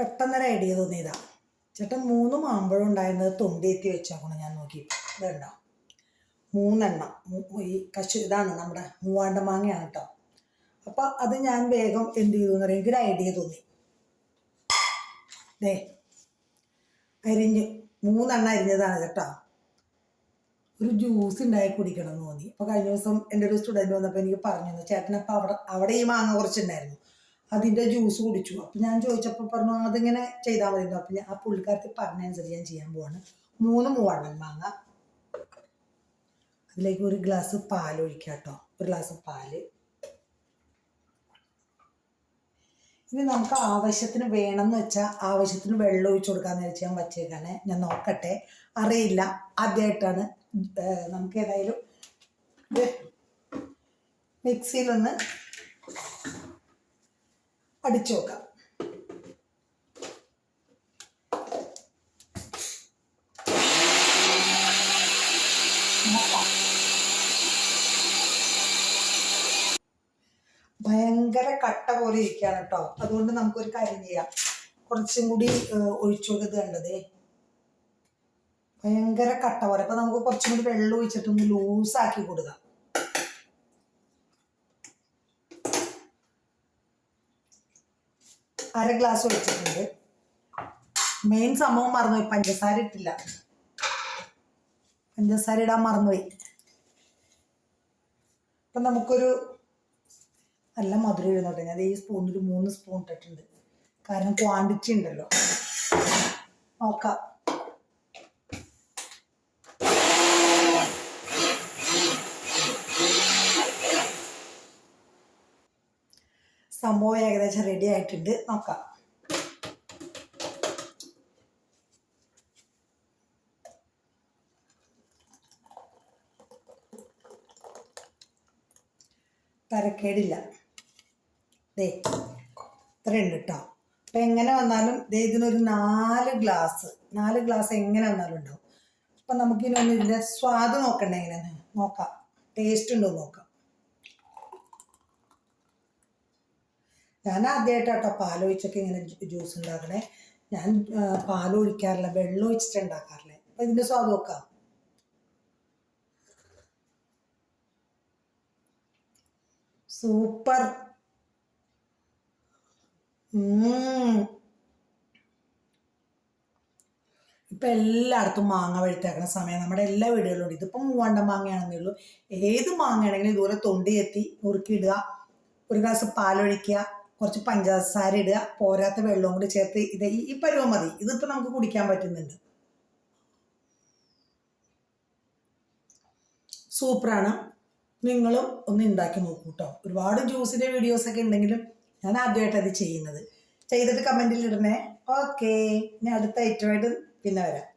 പെട്ടെന്നൊരു ഐഡിയ തോന്നിയതാ. ചേട്ടൻ മൂന്ന് മാമ്പഴം ഉണ്ടായിരുന്നത് തൊണ്ടിയെത്തി വെച്ചാക്കണം ഞാൻ നോക്കി. ഇതുണ്ടോ? മൂന്നെണ്ണം. ഈ കശു ഇതാണ് നമ്മുടെ മൂവാണ്ട മാങ്ങയാണ് കേട്ടോ അപ്പൊ അത് ഞാൻ വേഗം എന്ത് ചെയ്തു എന്ന് പറയുമ്പോൾ എനിക്കൊരു ഐഡിയ തോന്നി. ദേ അരിഞ്ഞു മൂന്നെണ്ണം അരിഞ്ഞതാണ് കേട്ടോ. ഒരു ജ്യൂസ് ഉണ്ടായി കുടിക്കണം എന്ന് തോന്നി. അപ്പോൾ കഴിഞ്ഞ ദിവസം എന്റെ ഒരു സ്റ്റുഡന്റ് വന്നപ്പോൾ എനിക്ക് പറഞ്ഞു അപ്പോൾ അവിടെ അവിടെ ഈ മാങ്ങ കുറച്ചുണ്ടായിരുന്നു. അതിന്റെ ജ്യൂസ് കുടിച്ചു. അപ്പം ഞാൻ ചോദിച്ചപ്പോൾ പറഞ്ഞു അതിങ്ങനെ ചെയ്താൽ മതി അപ്പം ഞാൻ ആ പുള്ളിക്കാരത്തിൽ പറഞ്ഞനുസരിച്ച് ഞാൻ ചെയ്യാൻ പോവാണ്. മൂന്ന് മൂവെണ്ണം മാങ്ങ അതിലേക്ക് ഒരു ഗ്ലാസ് പാൽ ഒഴിക്കുക കേട്ടോ. ഒരു ഗ്ലാസ് പാൽ ഇനി നമുക്ക് ആവശ്യത്തിന് വേണമെന്ന് വെച്ചാൽ ആവശ്യത്തിന് വെള്ളം ഒഴിച്ചു കൊടുക്കാന്ന് വെച്ച് ഞാൻ വച്ചേക്കാണ്. ഞാൻ നോക്കട്ടെ. അറിയില്ല. ആദ്യമായിട്ടാണ് നമുക്ക് ഏതായാലും മിക്സിയിലൊന്ന് അടിച്ചു നോക്കാം. ഭയങ്കര കട്ട പോലെ ഇരിക്കുകയാണ് കേട്ടോ. അതുകൊണ്ട് നമുക്കൊരു കാര്യം ചെയ്യാം. കുറച്ചും കൂടി ഒഴിച്ചു കൊടുത്ത് കണ്ടതേ. ഭയങ്കര കട്ട പോലെ. അപ്പൊ നമുക്ക് കുറച്ചും കൂടി വെള്ളം ഒഴിച്ചിട്ടൊന്ന് ലൂസാക്കി കൊടുക്കാം. അര ഗ്ലാസ് ഒഴിച്ചിട്ടുണ്ട്. മെയിൻ സംഭവം മറന്നുപോയി. പഞ്ചസാര ഇട്ടില്ല. പഞ്ചസാര ഇടാൻ മറന്നുപോയി. അപ്പം നമുക്കൊരു നല്ല മധുരം ഇഴുന്നോട്ടെ ഞാൻ ഈ സ്പൂണിൽ മൂന്ന് സ്പൂൺ ഇട്ടിട്ടുണ്ട്. കാരണം ക്വാണ്ടിറ്റി ഉണ്ടല്ലോ. നോക്കാം. സംഭവം ഏകദേശം റെഡി ആയിട്ടുണ്ട്. നോക്കാം. തരക്കേടില്ല. ദേ ഇത്രയുണ്ട് കേട്ടോ അപ്പം എങ്ങനെ വന്നാലും ദേ ഇതിനൊരു നാല് ഗ്ലാസ് നാല് ഗ്ലാസ് എങ്ങനെ വന്നാലും ഉണ്ടാവും. അപ്പം നമുക്കിനൊന്നും ഇതിന്റെ സ്വാദ് നോക്കണ്ടേ നോക്കാം. ടേസ്റ്റ് ഉണ്ടോ നോക്കാം. ഞാൻ ആദ്യമായിട്ടാട്ടോ പാലൊഴിച്ചൊക്കെ ഇങ്ങനെ ജ്യൂ- ജ്യൂസ് ഉണ്ടാക്കണേ. ഞാൻ പാലൊഴിക്കാറില്ല വെള്ളം ഒഴിച്ചിട്ട് അപ്പം ഇതിന്റെ സ്വാദ് നോക്കാം. സൂപ്പർ. ഇപ്പൊ എല്ലായിടത്തും മാങ്ങ വഴുത്തേക്കണ സമയം. നമ്മുടെ എല്ലാ വീടുകളിലും ഇതിപ്പം മൂവാണ്ട മാങ്ങയാണെന്നേ ഉള്ളൂ. ഏത് മാങ്ങയാണെങ്കിലും ഇതുപോലെ തൊണ്ടി എത്തി ഉറുക്കിയിടുക ഒരു ഗ്ലാസ് പാലൊഴിക്കുക. കുറച്ച് പഞ്ചസാര ഇടുക പോരാത്ത വെള്ളവും കൂടി ചേർത്ത് ഇത് ഈ- പരുവം മതി. ഇതിപ്പോൾ നമുക്ക് കുടിക്കാൻ പറ്റുന്നുണ്ട്. സൂപ്പറാണ്. നിങ്ങളും ഒന്ന് ഉണ്ടാക്കി നോക്കൂ കേട്ടോ ഒരുപാട് ജ്യൂസിന്റെ വീഡിയോസൊക്കെ ഉണ്ടെങ്കിലും ഞാൻ ആദ്യമായിട്ട് അത് ചെയ്യുന്നത്. ചെയ്തിട്ട് കമന്റിൽ ഇടണേ. ഓക്കെ ഞാൻ അടുത്ത ഐറ്റമായിട്ട് പിന്നെ വരാം.